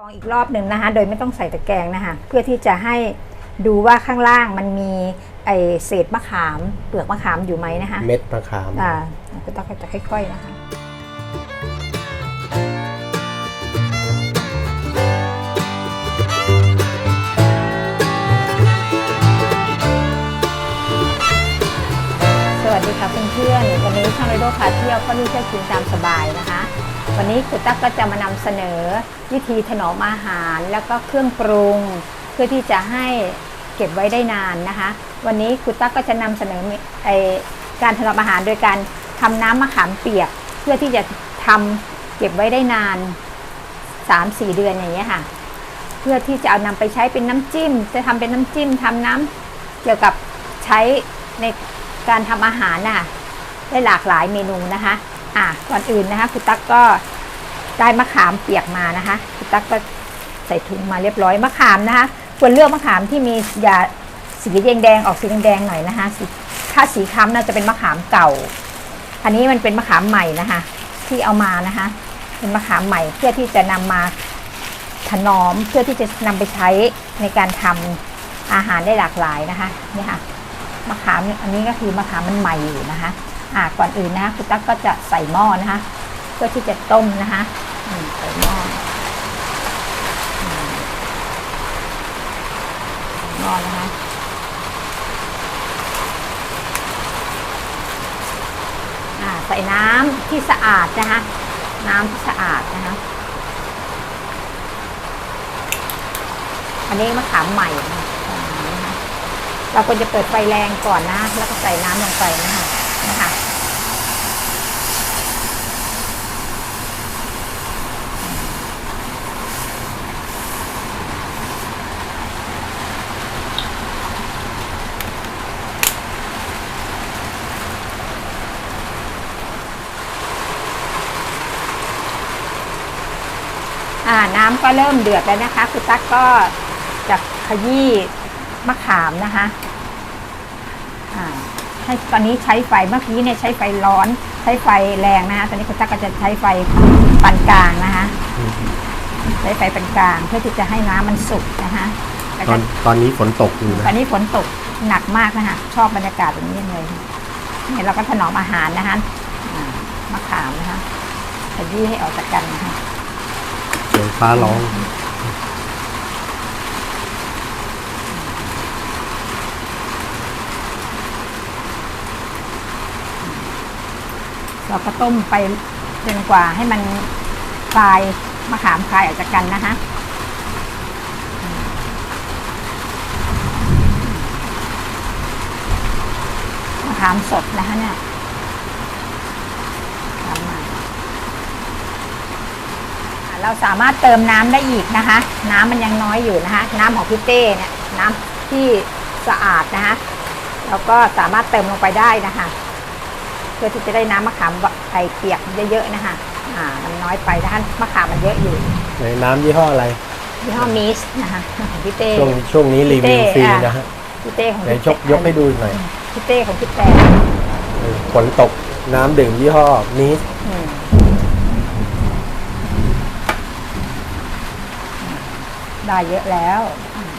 กรองอีกรอบหนึ่งนะคะ โดยไม่ต้องใส่ตะแกรงนะคะเพื่อที่จะให้ดูว่าข้างล่างมันมีไอเศษมะขามเปลือกมะขามอยู่ไหมนะคะเม็ดมะขามอ่าก็ต้องจะค่อยๆนะคะสวัสดีค่ะเพื่อนๆวันนี้ช่างไรโดพาเที่ยวก็นี่เที่ยวกินตามสบายนะคะ วันนี้คุณตั๊กก็จะมานำเสนอวิธีถนอมอาหารแล้วก็เครื่องปรุง เพื่อที่จะให้เก็บไว้ได้นานนะคะ วันนี้คุณตั๊กก็จะนำเสนอไอการถนอมอาหารโดยการทำน้ำมะขามเปียก เพื่อที่จะทำเก็บไว้ได้นาน 3-4 เดือนอย่างเงี้ยค่ะ เพื่อที่จะเอานำไปใช้เป็นน้ำจิ้ม จะทำเป็นน้ำจิ้มทำน้ำเกี่ยวกับใช้ในการทำอาหารน่ะได้หลากหลายเมนูนะคะ อะก่อนอื่นนะคะคุณตั๊กก็ ได้มะขามเปียกมานะคะคุณตั๊กก็ใส่ถุงมาเรียบร้อยมะขามนะคะควรเลือกมะขามที่มียาสีแดงๆออกสีแดงๆหน่อยนะคะถ้าสีค้ำน่าจะเป็นมะขามเก่า อันนี้มันเป็นมะขามใหม่นะคะ ที่เอามานะคะ เป็นมะขามใหม่เพื่อที่จะนำมาถนอมเพื่อที่จะนำไปใช้ในการทำอาหารได้หลากหลายนะคะนี่ค่ะมะขามอันนี้ก็คือมะขามมันใหม่อยู่นะคะ อ่าก่อนอื่นนะคะคุณตั๊กก็จะใส่หม้อนะคะ เพื่อที่จะต้มนะคะ อืมใส่หม้ออืมใส่หม้อนะคะอ่าใส่น้ำที่สะอาดนะคะ น้ำที่สะอาดนะคะอันนี้มะขามใหม่นะคะเราควรจะเปิดไฟแรงก่อนนะ แล้วก็ใส่น้ำลงไปนะคะนะคะ อ่าน้ำก็เริ่มเดือดแล้วนะคะคุณตั๊กก็จะขยี้มะขามนะคะอ่าให้ตอนนี้ใช้ไฟเมื่อกี้เนี่ยใช้ไฟร้อน ใช้ไฟแรงนะคะตอนนี้คุณตั๊กก็จะใช้ไฟปานกลางนะคะใช้ไฟปานกลางเพื่อที่จะให้น้ำมันสุกนะคะแล้วตก็อนตอนนี้ฝนตกอยู่ตอนะนนี้ฝนตกหนักมากนะคะชอบบรรยากาศแบบนี้จังเลยเนี่ยเราก็ถนอมอาหารนะคะอ่ามะขามนะคะขยี้ให้ออกจากกันนะคะเสียงฟ้าร้องเราก็ต้มไปจนกว่าให้มันคลายมะขามคลายออกจากกันนะคะมะขามสดนะคะเนี่ยมะขามใหม่อะ เราสามารถเติมน้ำได้อีกนะคะ น้ำมันยังน้อยอยู่นะคะ น้ำของพี่เต้เนี่ยน้ำที่สะอาดนะคะเราก็สามารถเติมลงไปได้นะคะ เพื่อที่จะได้น้ำมะขามไอเปียกเยอะๆนะคะอ่ามันน้อยไปนะคะมะขามมันเยอะอยู่ในน้ำยี่ห้ออะไรยี่ห้อมิสนะคะของพี่เต้ช่วงช่วงนี้รีวิวฟรีพี่เต้นะฮะพี่เต้ของไหนพี่ชกยกให้ดูหน่อยพี่เต้ของพี่แต่เออฝนตกน้ำดื่มยี่ห้อนี้อื ได้เยอะแล้วอืม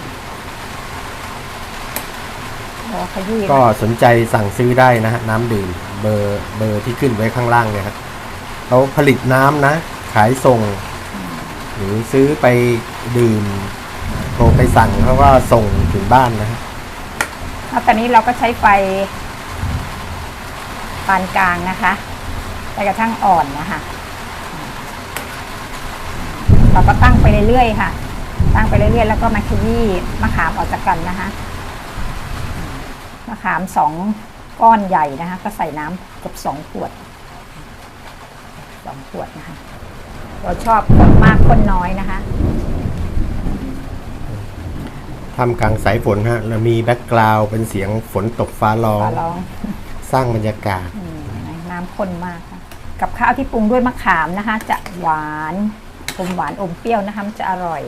เราขยี้ก็สนใจสั่งซื้อได้นะฮะน้ำดื่มเบอร์เบอร์ที่ขึ้นไว้ข้างล่างเนี่ยครับเขาผลิตน้ำนะ ขายส่ง หรือซื้อไปดื่มโทรไปสั่งเขาก็ส่งถึงบ้านนะฮะแล้วตอนนี้เราก็ใช้ไฟปานกลางนะคะไปกระทั่งอ่อนนะคะเราก็ตั้งไปเรื่อยๆค่ะ ตั้งไปเรื่อยๆแล้วก็มาขยี้มะขามออกจากกันนะคะมะขามสองก้อนใหญ่นะคะ ก็ใส่น้ำเกับสองขวดสองขวดนะคะ เราชอบคนมากคนน้อยนะคะทำกลางสายฝนฮะแล้วมีแบ็กกราวด์เป็นเสียงฝนตกฟ้าร้องขอร้อง สร้างบรรยากาศ อืมน้ำข้นมากค่ะกับข้าวที่ปรุงด้วยมะขามนะคะ จะหวานอมหวานอมเปรี้ยวนะคะมันจะอร่อย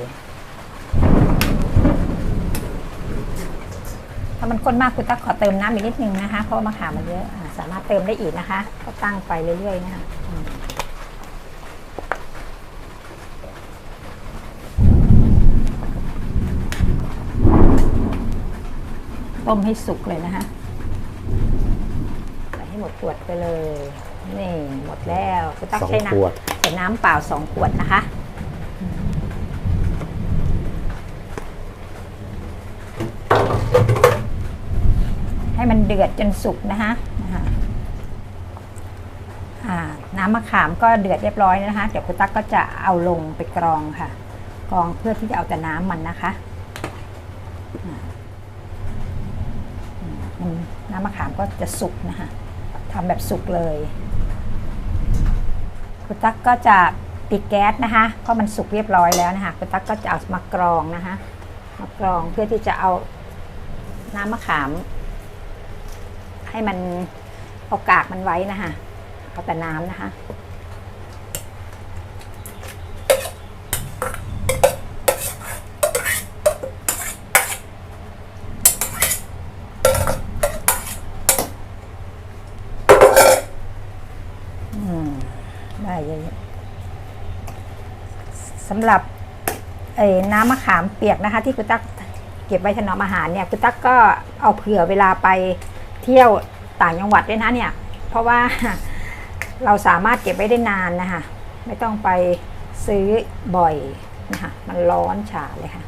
ถ้ามันข้นมากคุณตั๊กขอเติมน้ำอีกนิดนึงนะคะ เพราะมะขามมันเยอะสามารถเติมได้อีกนะคะ ก็ตั้งไปเรื่อยๆนะคะต้มให้สุกเลยนะคะใส่ให้หมดขวดไปเลย นี่หมดแล้วคุณตั๊กองใช้น้ำใส่น้ำเปล่าสองขวดนะคะ เดือดจนสุกนะคะน้ำมะขามก็เดือดเรียบร้อยนะคะ เดี๋ยวคุณตั๊กก็จะเอาลงไปกรองค่ะ กรองเพื่อที่จะเอาแต่น้ำมันนะคะนน้ำมะขามก็จะสุกนะคะทำแบบสุกเลย คุณตั๊กก็จะปิดแก๊สนะคะเพราะมันสุกเรียบร้อยแล้วนะคะคุณตั๊กก็จะเอามากรองนะคะ มากรองเพื่อที่จะเอาน้ำมะขาม ให้มันเอากากมันไว้นะคะเอาแต่น้ำนะคะอืมได้เยอะๆสำหรับไอ้น้ำมะขามเปียกนะคะ ที่คุณตั๊กเก็บไว้ถนอมอาหารเนี่ยคุณตั๊กก็เอาเผื่อเวลาไป เที่ยวต่างจังหวัดด้วยนะเนี่ย เพราะว่าเราสามารถเก็บไว้ได้นานนะคะไม่ต้องไปซื้อบ่อยนะคะมันร้อนฉาเลยค่ะ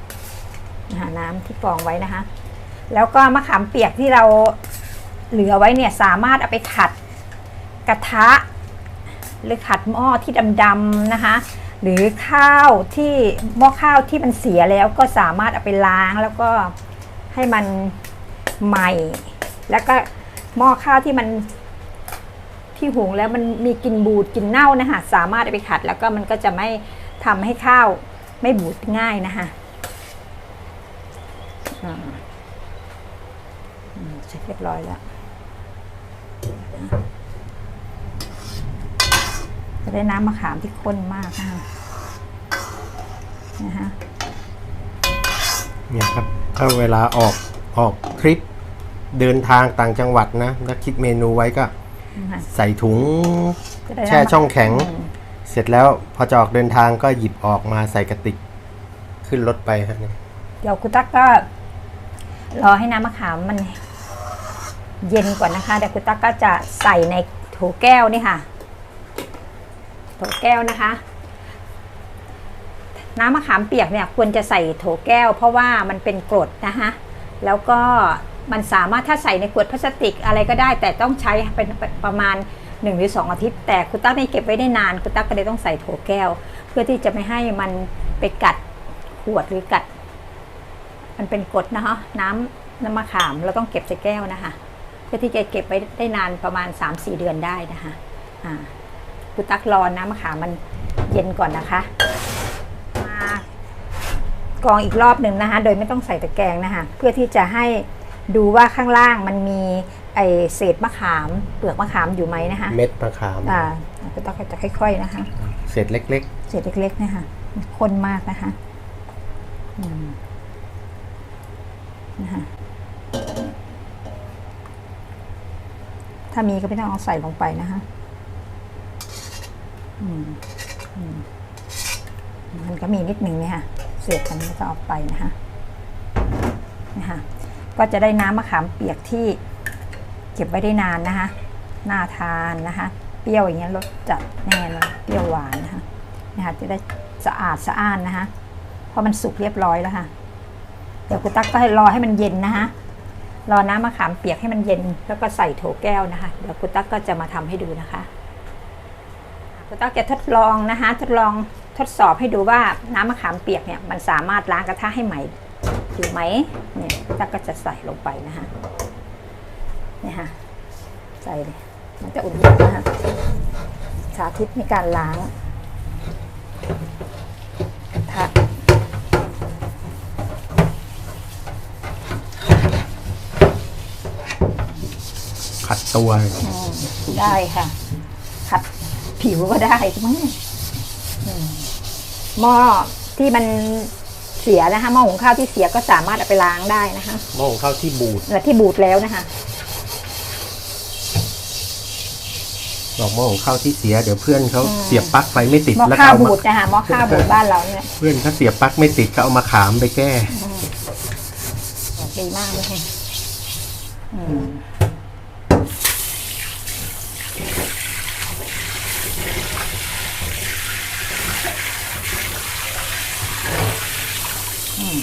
นะคะน้ำที่กรองไว้นะคะ แล้วก็มะขามเปียกที่เราเหลือไว้เนี่ยสามารถเอาไปขัดกระทะ หรือขัดหม้อที่ดำๆนะคะ หรือข้าวที่หม้อข้าวที่มันเสียแล้วก็สามารถเอาไปล้างแล้วก็ให้มันใหม่ แล้วก็หม้อข้าวที่มันที่หุงแล้วมันมีกลิ่นบูดกลิ่นเน่านะคะสามารถเอาไปขัด แล้วก็มันก็จะไม่ทำให้ข้าวไม่บูดง่ายนะคะอ่าอืมเสร็จเรียบร้อยแล้วจะได้น้ำมะขามที่ข้นมากนะคะนะคะเนี่ยครับถ้าเวลาออกออกทริป เดินทางต่างจังหวัดนะแล้วคิดเมนูไว้ก็นะคะใส่ถุงจะได้แช่น้ำมะช่องแข็งอืมเสร็จแล้วพอจะออกเดินทางก็หยิบออกมาใส่กระติก ขึ้นรถไปฮะเนี่ยเดี๋ยวคุณตั๊กก็ รอให้น้ำมะขามมัน เย็นก่อนนะคะเดี๋ยวคุณตั๊กก็จะใส่ในโถแก้วนี่ค่ะ โถแก้วนะคะ น้ำมะขามเปียกเนี่ยควรจะใส่โถแก้ว เพราะว่ามันเป็นกรดนะคะ แล้วก็ มันสามารถถ้าใส่ในขวดพลาสติกอะไรก็ได้ แต่ต้องใช้เป็นประมาณ1หรือ2อาทิตย์ แต่คุณตั๊กไม่เก็บไว้ได้นานคุณตั๊กก็เลยต้องใส่โถแก้ว เพื่อที่จะไม่ให้มันไปกัดขวดหรือกัด มันเป็นกรดนะคะน้ำน้ำมะขามเราต้องเก็บใส่แก้วนะคะเพื่อที่จะเก็บไว้ได้นานประมาณ 3-4 เดือนได้นะคะอ่าคุณตั๊กรอน้ำมะขามมันเย็นก่อนนะคะ มากรองอีกรอบหนึ่งนะคะ โดยไม่ต้องใส่ตะแกรงนะคะ เพื่อที่จะให้ ดูว่าข้างล่างมันมีไอเศษมะขามเปลือกมะขามอยู่ไหมนะคะเม็ดมะขามอ่าคุณตักก็จะค่อย ๆนะคะเสร็จเล็กเศษเล็กๆเนี่ยค่ะมันข้นมากนะคะอืมนะคะถ้ามีก็ไม่ต้องเอาใส่ลงไปนะคะอืมอืมมันก็มีนิดหนึ่งเนี่ยค่ะ เศษมันก็จะออกไปนะคะนะคะ ก็จะได้น้ำมะขามเปียกที่เก็บไว้ได้นานนะคะน่าทานนะคะ เปรี้ยวอย่างเงี้ยรสจัดแน่เลยเปรี้ยวหวานนะคะนะคะจะได้สะอาดสะอ้านนะคะเพราะมันสุกเรียบร้อยแล้วค่ะ เดี๋ยวคุณตั๊กก็ให้รอให้มันเย็นนะคะรอน้ำมะขามเปียกให้มันเย็น แล้วก็ใส่โถแก้วนะคะ เดี๋ยวคุณตั๊กก็จะมาทำให้ดูนะคะคุณตั๊กจะทดลองนะคะ ทดลองทดสอบให้ดูว่าน้ำมะขามเปียกเนี่ยมันสามารถล้างกระทะให้ใหม่ อยู่ไหมเนี่ยคุณตั๊กก็จะใส่ลงไปนะคะเนี่ยค่ะใส่เลยมันจะอุ่นๆนะคะสาธิตในการล้างกระทะๆขัดตัวอืมได้ค่ะ ขัดผิวก็ได้มั้งอืมหม้อที่มัน เสียนะคะหม้อหุงข้าวที่เสียก็สามารถเอาไปล้างได้นะคะหม้อหุงข้าวที่บูดและที่บูดแล้วนะคะบอกหม้อหุงข้าวที่เสียเดี๋ยวเพื่อนเขาเสียบปลั๊กไฟไม่ติดหม้อแล้วก็ข้าวเอาบูมาดนะคะหม้อข้าวบูดบ้านเราเนี่ยเพื่อนเขาเสียบปลั๊กไม่ติดก็เอามาขามไปแก้ดีมากเลยค่ะอืม จะ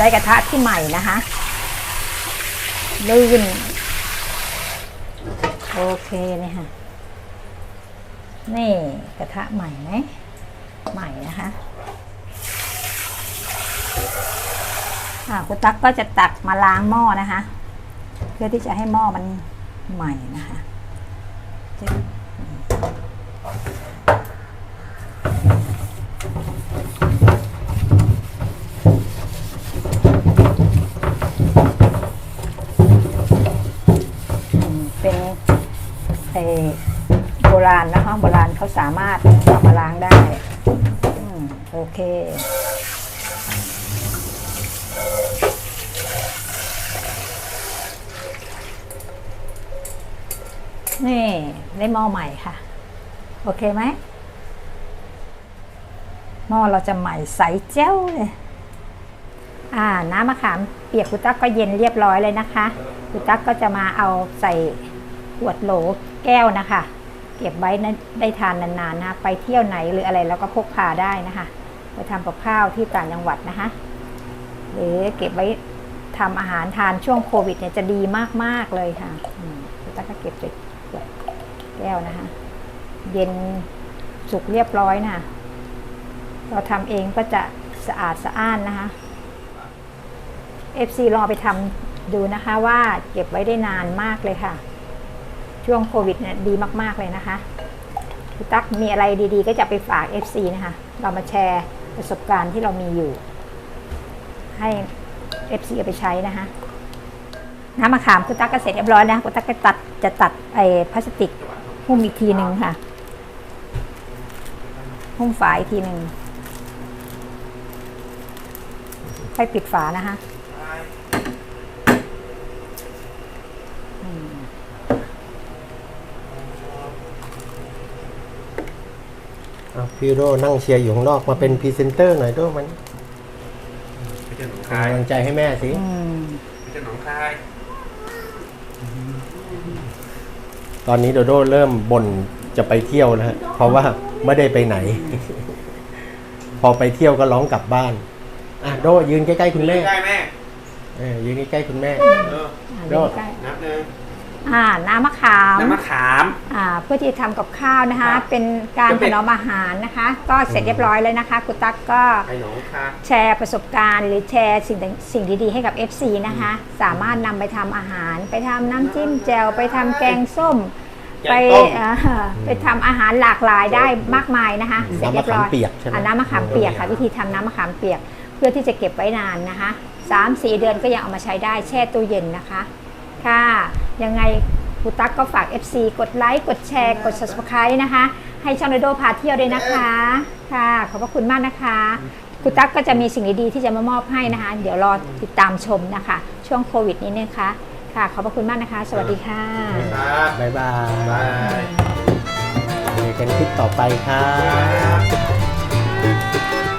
ได้กระทะที่ใหม่นะคะลื่นโอเคเนี่ยค่ะ นี่กระทะใหม่ไหม ใหม่นะคะอ่าคุณตั๊กก็จะตักมาล้างหม้อนะคะ เพื่อที่จะให้หม้อมันใหม่นะคะเป็นโบราณนะคะโบราณเขาสามารถเอามาล้างได้ โอเค นี่ได้หม้อใหม่ค่ะ โอเคไหมหม้อเราจะใหม่ใสเจ้าเลยอ่า น้ำมะขามเปียกคุณตั๊กก็เย็นเรียบร้อยเลยนะคะคุณตั๊กก็จะมาเอาใส่ขวดโหลแก้วนะคะ เก็บไว้นะได้ทานนานๆนะ ไปเที่ยวไหนหรืออะไรแล้วก็พกพาได้นะคะ ไปทำกับข้าวที่ต่างจังหวัดนะคะ หรือเก็บไว้ทำอาหารทานช่วงโควิดเนี่ยจะดีมาก ๆ เลยค่ะตั๊กก็เก็บใส่แก้วนะคะ เย็นสุกเรียบร้อยนะะเราทำเองก็จะสะอาดสะอ้านนะคะ FC รอไปทำดูนะคะว่าเก็บไว้ได้นานมากเลยค่ะ ช่วงโควิดเนี่ยดีมาก ๆ เลยนะคะคุณตั๊กมีอะไรดีๆ ก็จะไปฝาก FC นะคะ เรามาแชร์ ประสบการณ์ที่เรามีอยู่ ให้ FC เอาไปใช้นะคะน้ำมะขามคุณตั๊กก็เสร็จเรียบร้อยนะคุณตั๊กก็ตัดจะตัดไอ้พลาสติกหุ้มอีกทีหนึ่งค่ะ หุ้มฝาอีกทีหนึ่งค่อยปิดฝานะคะ พี่โดนั่งเชียร์อยู่ข้างนอกมาเป็นพรีเซนเตอร์หน่อยโดมันไม่ใช่หนองเป็นคายกำลังใจให้แม่สิอืมไม่ใช่หนองคายตอนนี้โดโดเริ่มบ่นจะไปเที่ยวแล้วฮะเพราะว่าไม่ได้ไปไหน พอไปเที่ยวก็ร้องกลับบ้านอะโดยืนใกล้ๆคุณแม่ได้แม่เออยืนใกล้ๆคุณแม่ เออ อ่าโดใกล้ นับหนึ่ง อ่าน้ำมะขามน้ำมะขาม อ่าเพื่อที่จะทำกับข้าวนะคะ ครับเป็นการจะเป็ถนนอมอาหารนะคะ ก็เสร็จเรียบร้อยเลยนะคะกุตักก็ไอ้หนองคายแชร์ประสบการณ์ หรือแชร์สิ่งสิ่งดีๆให้กับ FC นะคะ สามารถนำไปทำอาหาร ไปทำน้ำจิ้มแจ่วไปทำแกงส้ม แกไปงต้มเอ่อไปทำอาหารหลากหลายได้มากมายนะคะเสร็จเรียบร้อยน้ำมะขามเปียกใช่ไหม อะน้ำมะขามเปียกค่ะ วิธีทำน้ำมะขามเปียก เพื่อที่จะเก็บไว้นานนะคะสามสี่เดือนก็ยังเอามาใช้ได้แช่ตู้เย็นนะคะ ค่ะ ยังไงครูตั๊กก็ฝาก FC กดไลค์ กดแชร์ กด subscribe นะคะ ให้ช่องโดโดพาเที่ยวด้วยนะคะ ค่ะ ขอบพระคุณมากนะคะครูตั๊กก็จะมีสิ่งดีๆที่จะมามอบให้นะคะ เดี๋ยวรอติดตามชมนะคะ ช่วงโควิดนี้นะคะ ค่ะ ขอบพระคุณมากนะคะ สวัสดีค่ะ ครับบ๊ายบายบายเจอกันคลิปต่อไปครับครับ